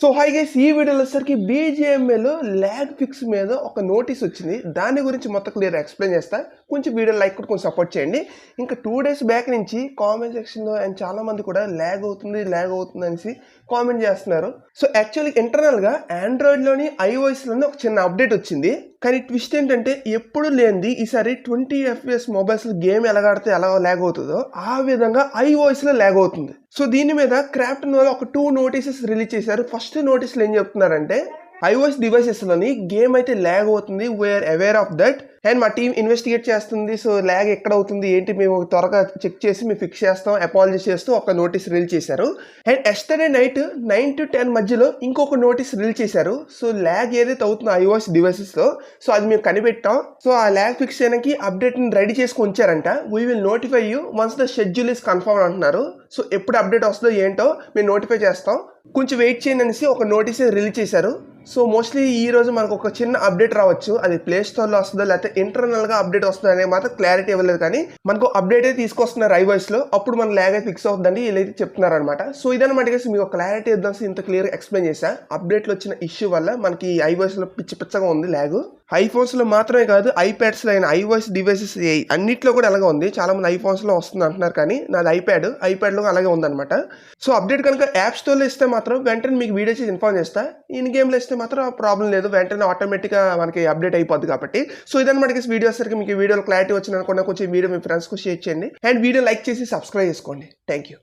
So hi guys ఈ వీడియోలో వచ్చేసరికి బీజేఎంఏలో ల్యాగ్ ఫిక్స్ మీద ఒక నోటీస్ వచ్చింది. దాని గురించి మొత్తం క్లియర్ ఎక్స్ప్లెయిన్ చేస్తా. కొంచెం వీడియో లైక్ కూడా కొంచెం సపోర్ట్ చేయండి. ఇంకా టూ డేస్ బ్యాక్ నుంచి కామెంట్ సెక్షన్లో అండ్ చాలామంది కూడా ల్యాగ్ అవుతుంది ల్యాగ్ అవుతుంది అనేసి కామెంట్ చేస్తున్నారు. సో యాక్చువల్లీ ఇంటర్నల్గా ఆండ్రాయిడ్లోని ఐఓఎస్లోని ఒక చిన్న అప్డేట్ వచ్చింది. కానీ ట్విస్ట్ ఏంటంటే ఎప్పుడు లేనిది ఈసారి ట్వంటీ ఎఫ్పిఎస్ మొబైల్స్ గేమ్ ఎలా ఆడితే ఎలా ల్యాగ్ అవుతుందో ఆ విధంగా ఐఓఎస్లో ల్యాగ్ అవుతుంది. సో దీని మీద క్రాఫ్ట్ వల్ల ఒక టూ నోటీసెస్ రిలీజ్ చేశారు. ఫస్ట్ నోటీసులు ఏం చెప్తున్నారంటే ఐఓఎస్ డివైసెస్లోని గేమ్ అయితే ల్యాగ్ అవుతుంది. We're aware of that and మా టీం ఇన్వెస్టిగేట్ చేస్తుంది. సో ల్యాగ్ ఎక్కడ అవుతుంది? ఏంటి? మేము త్వరగా చెక్ చేసి మేము ఫిక్స్ చేస్తాం. అపాలజీ చేస్తూ ఒక నోటీస్ రిలీజ్ చేశారు. And yesterday night nine to ten మధ్యలో ఇంకొక నోటీస్ రిలీజ్ చేశారు. సో ల్యాగ్ ఏదైతే అవుతుందో ఐఓఎస్ డివైసెస్లో సో అది మేము కనిపెట్టాం. సో ఆ ల్యాగ్ ఫిక్స్ చేయడానికి అప్డేట్ని రెడీ చేసుకుని ఉంచారంట. We will notify you once the schedule is confirm అంటున్నారు. సో ఎప్పుడు అప్డేట్ వస్తుందో ఏంటో మేము నోటిఫై చేస్తాం. కొంచెం వెయిట్ చేయండి అనేసి ఒక నోటీస్ రిలీజ్ చేశారు. సో మోస్ట్లీ ఈ రోజు మనకు ఒక చిన్న అప్డేట్ రావచ్చు. అది ప్లే స్టోర్లో వస్తుందో లేకపోతే ఇంటర్నల్గా అప్డేట్ వస్తుందో అనేది మాత్రం క్లారిటీ ఇవ్వలేదు కానీ మనకు అప్డేట్ అయితే తీసుకొస్తున్నారు ఐవాయిస్లో అప్పుడు మన ల్యాగ్ అయితే ఫిక్స్ అవుతుందండి వీళ్ళైతే చెప్తున్నారు అనమాట సో ఇదన్నమాట guys, మీకు క్లారిటీ ఇద్దాం ఇంత క్లియర్ ఎక్స్ప్లెయిన్ చేశా. అప్డేట్లో వచ్చిన ఇష్యూ వల్ల మనకి ఐవాయిస్లో పిచ్చి పిచ్చగా ఉంది ల్యాగ్ ఐఫోన్స్లో మాత్రమే కాదు ఐప్యాడ్స్లో అయిన ఐవాయిస్ డివైసెస్ అన్నిట్లో కూడా అలాగే ఉంది. చాలా మంది ఐఫోన్స్లో వస్తుంది అంటున్నారు కానీ నాది ఐప్యాడ్. ఐప్యాడ్లో అలాగే ఉందన్నమాట. సో అప్డేట్ కనుక యాప్ స్టోర్లో ఇస్తే మాత్రం వెంటనే మీకు వీడియో చేసి ఇన్ఫార్మ్ చేస్తా. ఇన్ గేమ్లో ఇస్తే మాత్రం ప్రాబ్లం లేదు. వెంటనే ఆటోమేటిక్గా మనకి అప్డేట్ అయిపోద్ది కాబట్టి. సో ఇదన్నమాట వీడియో. సరికి మీకు వీడియోలో క్లారిటీ వచ్చింది కొంచెం వీడియో మీ ఫ్రెండ్స్కి షేర్ చేయండి. అండ్ వీడియో లైక్ చేసి సబ్స్క్రైబ్ చేసుకోండి. Thank you.